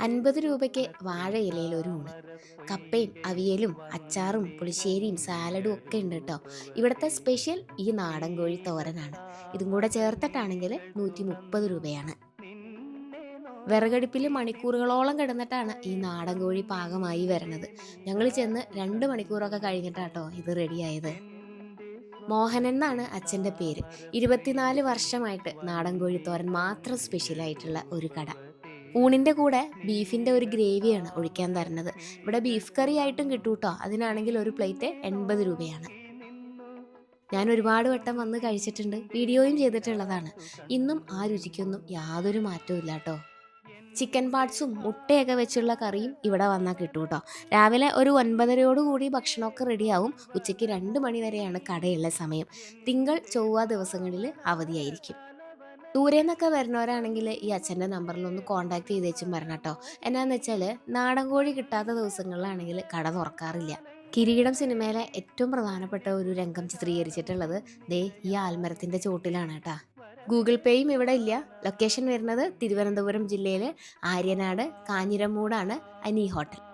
അൻപത് രൂപയ്ക്ക് വാഴയിലയിൽ ഒരു ഊണ്. കപ്പയും അവിയലും അച്ചാറും പുളിശ്ശേരിയും സാലഡും ഒക്കെ ഉണ്ട് കേട്ടോ. ഇവിടുത്തെ സ്പെഷ്യൽ ഈ നാടൻ കോഴി തോരനാണ്. ഇതും കൂടെ ചേർത്തിട്ടാണെങ്കിൽ നൂറ്റി മുപ്പത് രൂപയാണ്. വിറകടുപ്പിൽ മണിക്കൂറുകളോളം കിടന്നിട്ടാണ് ഈ നാടൻ കോഴി പാകമായി വരണത് ഞങ്ങൾ ചെന്ന് രണ്ട് മണിക്കൂറൊക്കെ കഴിഞ്ഞിട്ടാട്ടോ ഇത് റെഡിയായത്. മോഹനൻ എന്നാണ് അച്ഛന്റെ പേര്. ഇരുപത്തിനാല് വർഷമായിട്ട് നാടൻ കോഴിത്തോരൻ മാത്രം സ്പെഷ്യലായിട്ടുള്ള ഒരു കട. ഊണിന്റെ കൂടെ ബീഫിന്റെ ഒരു ഗ്രേവിയാണ് ഒഴിക്കാൻ തരുന്നത്. ഇവിടെ ബീഫ് കറി ആയിട്ടും കിട്ടും കേട്ടോ അതിനാണെങ്കിൽ ഒരു പ്ലേറ്റ് എൺപത് രൂപയാണ്. ഞാൻ ഒരുപാട് വട്ടം വന്ന് കഴിച്ചിട്ടുണ്ട്. വീഡിയോയും ചെയ്തിട്ടുള്ളതാണ്. ഇന്നും ആ രുചിക്കൊന്നും യാതൊരു മാറ്റവും ഇല്ല കേട്ടോ ചിക്കൻ പാർട്സും മുട്ടയൊക്കെ വെച്ചുള്ള കറിയും ഇവിടെ വന്നാൽ കിട്ടും കേട്ടോ രാവിലെ ഒരു ഒൻപതരയോട് കൂടി ഭക്ഷണമൊക്കെ റെഡിയാവും. ഉച്ചയ്ക്ക് രണ്ട് മണിവരെയാണ് കടയുള്ള സമയം. തിങ്കൾ ചൊവ്വ ദിവസങ്ങളിൽ അവധിയായിരിക്കും. ദൂരെ നിന്നൊക്കെ വരുന്നവരാണെങ്കിൽ ഈ അച്ഛന്റെ നമ്പറിൽ ഒന്ന് കോൺടാക്ട് ചെയ്തേച്ചും വരണം കേട്ടോ. എന്നാന്ന് വെച്ചാൽ നാടൻ കോഴി കിട്ടാത്ത ദിവസങ്ങളിലാണെങ്കിൽ കട തുറക്കാറില്ല. കിരീടം സിനിമയിലെ ഏറ്റവും പ്രധാനപ്പെട്ട ഒരു രംഗം ചിത്രീകരിച്ചിട്ടുള്ളത് ദേ ഈ ആൽമരത്തിന്റെ ചോട്ടിലാണ് കേട്ടാ. ഗൂഗിൾ പേയും ഇവിടെ ഇല്ല. ലൊക്കേഷൻ വരുന്നത് തിരുവനന്തപുരം ജില്ലയിലെ ആര്യനാട് കാഞ്ഞിരമൂടാണ് അനി ഹോട്ടൽ.